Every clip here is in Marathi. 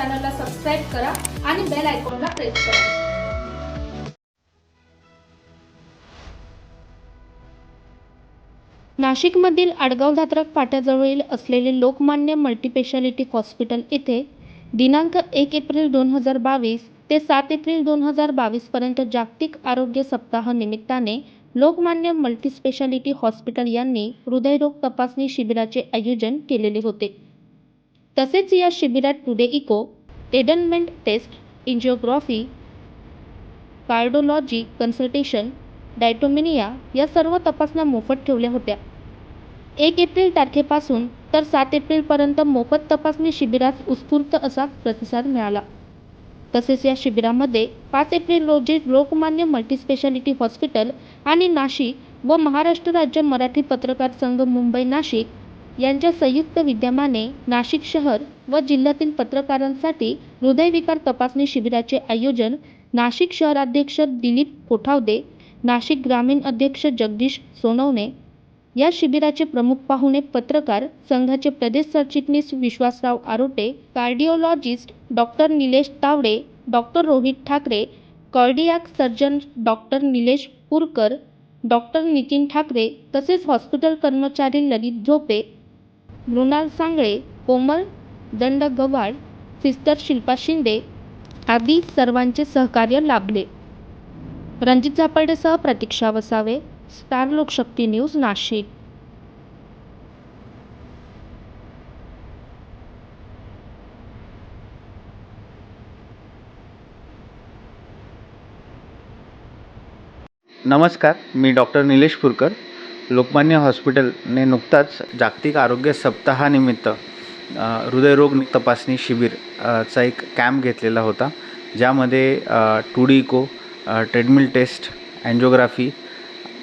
चॅनलला सबस्क्राईब करा आणि बेल आयकॉनला प्रेस करा. नाशिकमधील आडगाव धात्रक फाट्याजवळील असलेले लोकमान्य मल्टीपेशालिटी हॉस्पिटल येथे दिनांक एक एप्रिल दोन हजार बावीस ते सात एप्रिल दोन हजार बावीसपर्यंत जागतिक आरोग्य सप्ताह निमित्ताने लोकमान्य मल्टीस्पेशालिटी हॉस्पिटल यांनी हृदयरोग तपासणी शिबिराचे आयोजन केलेले होते. तसेच या शिबिरात टुडे इको टेडनमेंट टेस्ट इंजिओग्राफी कार्डोलॉजी कन्सल्टेशन डायटोमिनिया या सर्व तपासण्या मोफत ठेवल्या होत्या. एक एप्रिल तारखेपासून तर सात एप्रिलपर्यंत मोफत तपासणी शिबिरास उत्स्फूर्त असा प्रतिसाद मिळाला. तसेच या शिबिरामध्ये पाच एप्रिल रोजी लोकमान्य मल्टीस्पेशालिटी हॉस्पिटल आणि नाशिक व महाराष्ट्र राज्य मराठी पत्रकार संघ मुंबई नाशिक यांच्या संयुक्त विद्यमाने नाशिक शहर व जिल्ह्यातील पत्रकारांसाठी हृदयविकार तपासणी शिबिराचे आयोजन नाशिक शहराध्यक्ष दिलीप कोठावदे नाशिक ग्रामीण अध्यक्ष जगदीश सोनवणे या शिबिराचे प्रमुख पाहुणे पत्रकार संघाचे प्रदेश सरचिटणीस Vishwasrao Arote cardiologist doctor Nilesh Tawde doctor Rohit Thackeray cardiac surgeon doctor Nilesh Purkar doctor Nitin Thackeray तसेच हॉस्पिटल कर्मचारी ललित झोपे मृणाल सांगळे कोमल दंड गव्हाड सिस्टर शिल्पा शिंदे आदी सर्वांचे सहकार्य लाभले. रणजित झापर्डेसह प्रतीक्षा वसावे स्टार लोकशक्ती न्यूज नाशिक. नमस्कार मी डॉक्टर निलेश फुरकर. लोकमान्य हॉस्पिटलने नुकताच जागतिक आरोग्य सप्ताहानिमित्त हृदयरोग तपासणी शिबिर चा एक कॅम्प घेतलेला होता. ज्यामध्ये two D echo treadmill test angiography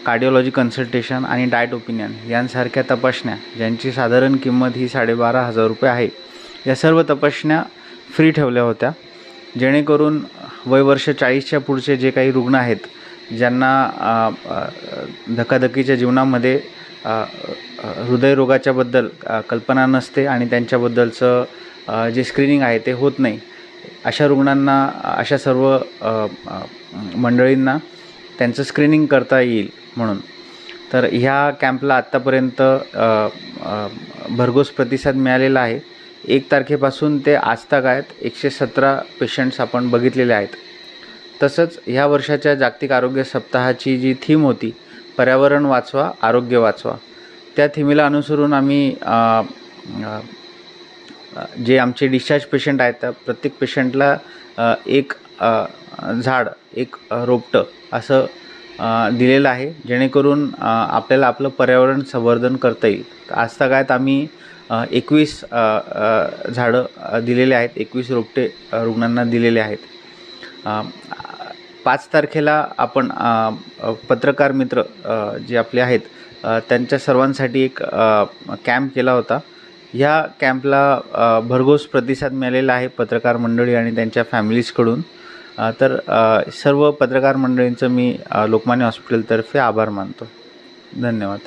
cardiology consultation आणि डायट ओपिनियन यांसारख्या तपासण्या ज्यांची साधारण किंमत ही साडेबारा हजार रुपये आहे या सर्व तपासण्या फ्री ठेवल्या होत्या. जेणेकरून वय वर्ष चाळीसच्या पुढचे जे काही रुग्ण आहेत ज्यांना धकाधकीच्या जीवनामध्ये हृदयरोगाच्याबद्दल कल्पना नसते आणि त्यांच्याबद्दलचं जे स्क्रीनिंग आहे ते होत नाही. अशा रुग्णांना अशा सर्व मंडळींना त्यांचं स्क्रीनिंग करता येईल म्हणून. तर ह्या कॅम्पला आत्तापर्यंत भरघोस प्रतिसाद मिळालेला आहे. एक तारखेपासून ते आज तक आहेत. एकशे सतरा पेशंट्स आपण बघितलेले आहेत. तसंच ह्या वर्षाच्या जागतिक आरोग्य सप्ताहाची जी थीम होती पर्यावरण वाचवा आरोग्य वाचवा त्या थीमीला अनुसरून आम्ही जे आमचे डिस्चार्ज पेशंट आहेत त्या प्रत्येक पेशंटला एक झाड एक रोपटं असं दिलेलं आहे जेणेकरून आपल्याला आपलं पर्यावरण संवर्धन करता येईल. तर आजतागायत आम्ही एकवीस झाडं दिलेले आहेत एकवीस रोपटे रुग्णांना दिलेले आहेत. पाच तारखेला आपण पत्रकार मित्र जे आपले आहेत त्यांच्या सर्वांसाठी एक कॅम्प केला होता. ह्या कॅम्पला भरघोस प्रतिसाद मिळालेला आहे पत्रकार मंडळी आणि त्यांच्या फॅमिलीजकडून. तर सर्व पत्रकार मंडळींचं मी लोकमान्य हॉस्पिटलतर्फे आभार मानतो. धन्यवाद.